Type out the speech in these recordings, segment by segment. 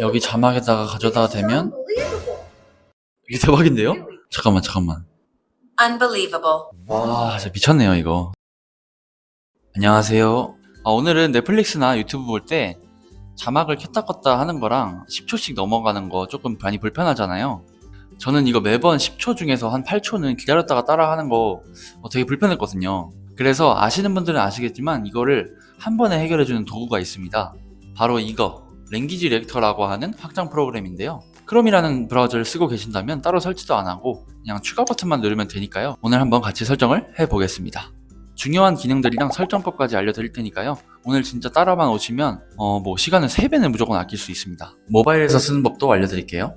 여기 자막에다가 가져다 대면? 이게 대박인데요? 잠깐만 잠깐만. Unbelievable. 와 진짜 미쳤네요 이거. 안녕하세요. 아, 오늘은 넷플릭스나 유튜브 볼 때 자막을 켰다 껐다 하는 거랑 10초씩 넘어가는 거 조금 많이 불편하잖아요. 저는 이거 매번 10초 중에서 한 8초는 기다렸다가 따라 하는 거 어, 되게 불편했거든요. 그래서 아시는 분들은 아시겠지만 이거를 한 번에 해결해주는 도구가 있습니다. 바로 이거 랭귀지 리액터라고 하는 확장 프로그램인데요 크롬이라는 브라우저를 쓰고 계신다면 따로 설치도 안 하고 그냥 추가 버튼만 누르면 되니까요. 오늘 한번 같이 설정을 해 보겠습니다. 중요한 기능들이랑 설정법까지 알려드릴 테니까요. 오늘 진짜 따라만 오시면 어 뭐 시간은 3배는 무조건 아낄 수 있습니다. 모바일에서 쓰는 법도 알려드릴게요.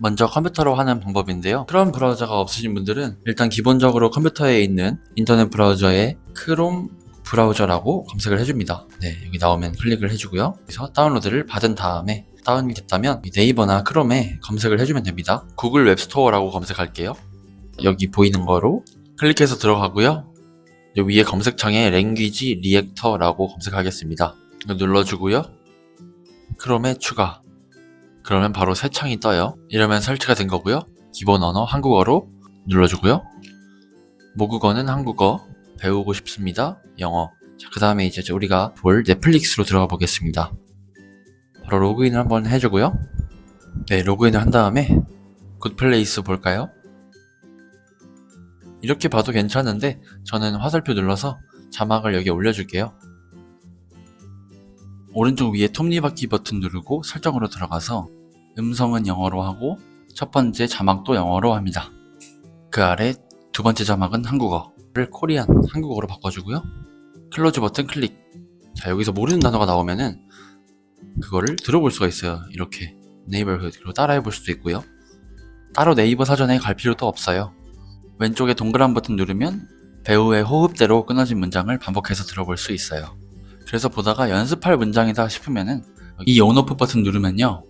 먼저 컴퓨터로 하는 방법인데요. 크롬 브라우저가 없으신 분들은 일단 기본적으로 컴퓨터에 있는 인터넷 브라우저에 크롬 브라우저라고 검색을 해줍니다. 네, 여기 나오면 클릭을 해주고요. 그래서 다운로드를 받은 다음에 다운이 됐다면 네이버나 크롬에 검색을 해주면 됩니다. 구글 웹스토어라고 검색할게요. 여기 보이는 거로 클릭해서 들어가고요. 위에 검색창에 랭귀지 리액터라고 검색하겠습니다. 눌러주고요. 크롬에 추가. 그러면 바로 새 창이 떠요. 이러면 설치가 된 거고요. 기본 언어 한국어로 눌러주고요. 모국어는 한국어, 배우고 싶습니다. 영어. 그 다음에 이제 우리가 볼 넷플릭스로 들어가 보겠습니다. 바로 로그인을 한번 해주고요. 네, 로그인을 한 다음에 굿플레이스 볼까요? 이렇게 봐도 괜찮은데 저는 화살표 눌러서 자막을 여기 올려줄게요. 오른쪽 위에 톱니바퀴 버튼 누르고 설정으로 들어가서 음성은 영어로 하고 첫 번째 자막도 영어로 합니다. 그 아래 두 번째 자막은 한국어 를 코리안 한국어로 바꿔주고요. 클로즈 버튼 클릭. 자 여기서 모르는 단어가 나오면은 그거를 들어볼 수가 있어요. 이렇게 네이버로 따라해 볼 수도 있고요. 따로 네이버 사전에 갈 필요도 없어요. 왼쪽에 동그란 버튼 누르면 배우의 호흡대로 끊어진 문장을 반복해서 들어볼 수 있어요. 그래서 보다가 연습할 문장이다 싶으면은 이 온오프 버튼 누르면요.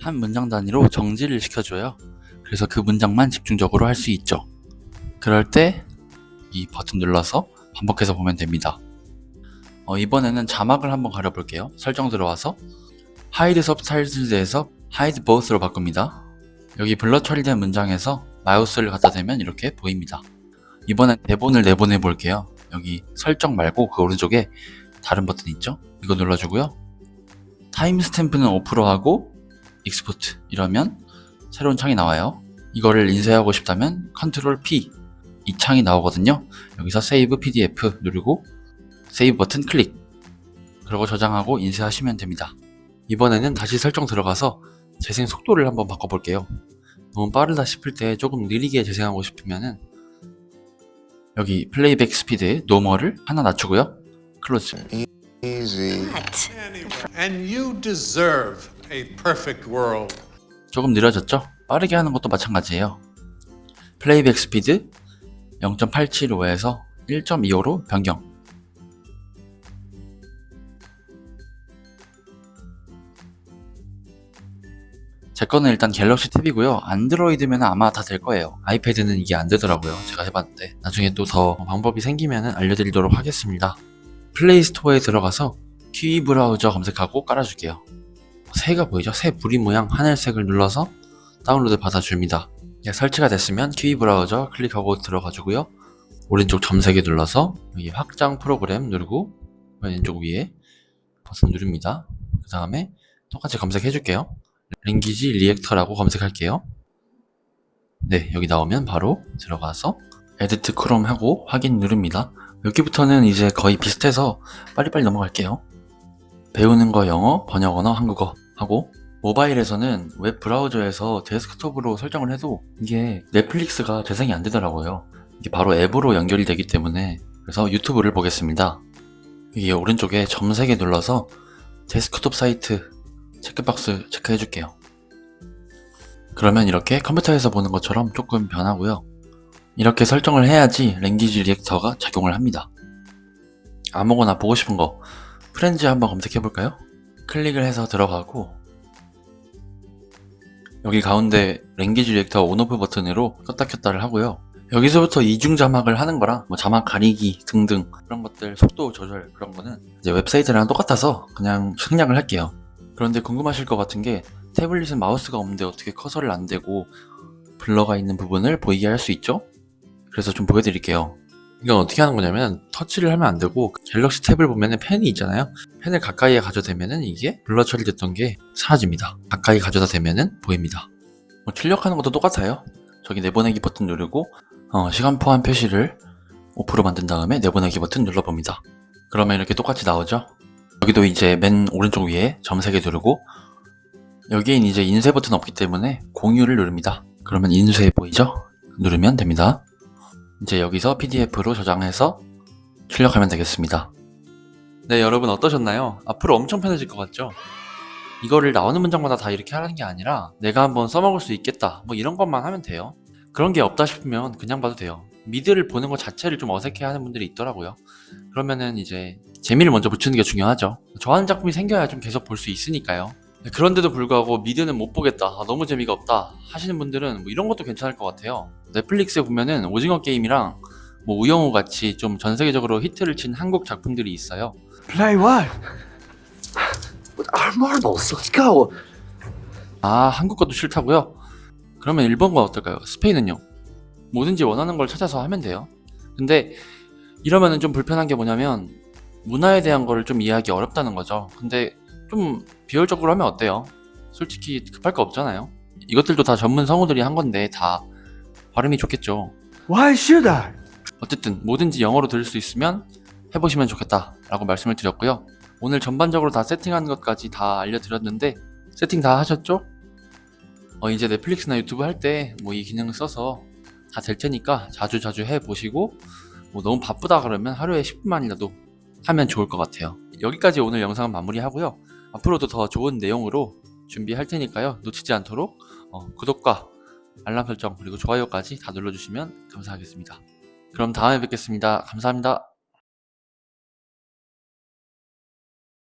한 문장 단위로 정지를 시켜줘요. 그래서 그 문장만 집중적으로 할 수 있죠. 그럴 때 이 버튼 눌러서 반복해서 보면 됩니다. 어, 이번에는 자막을 한번 가려볼게요. 설정 들어와서 Hide Subtitles에서 Hide Both로 바꿉니다. 여기 블러 처리된 문장에서 마우스를 갖다 대면 이렇게 보입니다. 이번엔 대본을 내보내 볼게요. 여기 설정 말고 그 오른쪽에 다른 버튼 있죠? 이거 눌러주고요. 타임 스탬프는 오프로 하고 익스포트 이러면 새로운 창이 나와요. 이거를 인쇄하고 싶다면 컨트롤 P 이 창이 나오거든요. 여기서 세이브 PDF 누르고 세이브 버튼 클릭. 그리고 저장하고 인쇄하시면 됩니다. 이번에는 다시 설정 들어가서 재생 속도를 한번 바꿔볼게요. 너무 빠르다 싶을 때 조금 느리게 재생하고 싶으면은 여기 플레이백 스피드 노멀을 하나 낮추고요. 클로즈. Easy. What? And you deserve a perfect world. 조금 느려졌죠? 빠르게 하는 것도 마찬가지예요. 플레이백 스피드 0.875에서 1.25로 변경. 제 거는 일단 갤럭시 탭이고요. 안드로이드면 아마 다 될 거예요. 아이패드는 이게 안 되더라고요. 제가 해봤는데. 나중에 또 더 방법이 생기면 알려드리도록 하겠습니다. 플레이 스토어에 들어가서 키위 브라우저 검색하고 깔아줄게요. 새가 보이죠? 새 부리 모양 하늘색을 눌러서 다운로드 받아줍니다. 예, 설치가 됐으면 키위 브라우저 클릭하고 들어가주고요. 오른쪽 점세개 눌러서 여기 확장 프로그램 누르고 왼쪽 위에 버튼 누릅니다. 그 다음에 똑같이 검색해 줄게요. 랭귀지 리액터라고 검색할게요. 네, 여기 나오면 바로 들어가서 에디트 크롬 하고 확인 누릅니다. 여기부터는 이제 거의 비슷해서 빨리빨리 넘어갈게요. 배우는 거 영어, 번역 언어 한국어 하고 모바일에서는 웹 브라우저에서 데스크톱으로 설정을 해도 이게 넷플릭스가 재생이 안 되더라고요. 이게 바로 앱으로 연결이 되기 때문에 그래서 유튜브를 보겠습니다. 이게 오른쪽에 점 3개 눌러서 데스크톱 사이트 체크박스 체크해 줄게요. 그러면 이렇게 컴퓨터에서 보는 것처럼 조금 변하고요. 이렇게 설정을 해야지 랭귀지 리액터가 작용을 합니다. 아무거나 보고 싶은 거 프렌즈 한번 검색해 볼까요? 클릭을 해서 들어가고 여기 가운데 랭귀지 리액터 온오프 버튼으로 껐다 켰다를 하고요. 여기서부터 이중 자막을 하는 거랑 뭐 자막 가리기 등등 그런 것들 속도 조절 그런 거는 이제 웹사이트랑 똑같아서 그냥 생략을 할게요. 그런데 궁금하실 것 같은 게 태블릿은 마우스가 없는데 어떻게 커서를 안 대고 블러가 있는 부분을 보이게 할 수 있죠? 그래서 좀 보여드릴게요. 이건 어떻게 하는 거냐면 터치를 하면 안 되고 갤럭시 탭을 보면은 펜이 있잖아요. 펜을 가까이에 가져다 대면은 이게 블러 처리됐던 게 사라집니다. 가까이 가져다 대면은 보입니다. 뭐 출력하는 것도 똑같아요. 저기 내보내기 버튼 누르고 어, 시간 포함 표시를 오프로 만든 다음에 내보내기 버튼 눌러봅니다. 그러면 이렇게 똑같이 나오죠? 여기도 이제 맨 오른쪽 위에 점 3개 누르고 여기엔 이제 인쇄 버튼 없기 때문에 공유를 누릅니다. 그러면 인쇄 보이죠? 누르면 됩니다. 이제 여기서 PDF로 저장해서 출력하면 되겠습니다. 네, 여러분 어떠셨나요? 앞으로 엄청 편해질 것 같죠? 이거를 나오는 문장마다 다 이렇게 하는 게 아니라 내가 한번 써먹을 수 있겠다. 뭐 이런 것만 하면 돼요. 그런 게 없다 싶으면 그냥 봐도 돼요. 미드를 보는 것 자체를 좀 어색해 하는 분들이 있더라고요. 그러면은 이제 재미를 먼저 붙이는 게 중요하죠. 좋아하는 작품이 생겨야 좀 계속 볼 수 있으니까요. 네, 그런데도 불구하고 미드는 못 보겠다. 아, 너무 재미가 없다. 하시는 분들은 뭐 이런 것도 괜찮을 것 같아요. 넷플릭스에 보면은 오징어 게임이랑 뭐 우영우 같이 좀 전 세계적으로 히트를 친 한국 작품들이 있어요. Play what? With our marbles. Let's go. 아, 한국 것도 싫다고요? 그러면 일본 건 어떨까요? 스페인은요? 뭐든지 원하는 걸 찾아서 하면 돼요. 근데 이러면은 좀 불편한 게 뭐냐면 문화에 대한 거를 좀 이해하기 어렵다는 거죠. 근데 좀 비효율적으로 하면 어때요? 솔직히 급할 거 없잖아요. 이것들도 다 전문 성우들이 한 건데 다 발음이 좋겠죠. Why should I? 어쨌든 뭐든지 영어로 들을 수 있으면 해보시면 좋겠다라고 말씀을 드렸고요. 오늘 전반적으로 다 세팅하는 것까지 다 알려드렸는데 세팅 다 하셨죠? 어, 이제 넷플릭스나 유튜브 할 때 뭐 이 기능을 써서 다 될 테니까 자주 자주 해보시고 뭐 너무 바쁘다 그러면 하루에 10분만이라도 하면 좋을 것 같아요. 여기까지 오늘 영상은 마무리하고요. 앞으로도 더 좋은 내용으로 준비할 테니까요. 놓치지 않도록 어, 구독과 알람 설정 그리고 좋아요까지 다 눌러주시면 감사하겠습니다. 그럼 다음에 뵙겠습니다. 감사합니다.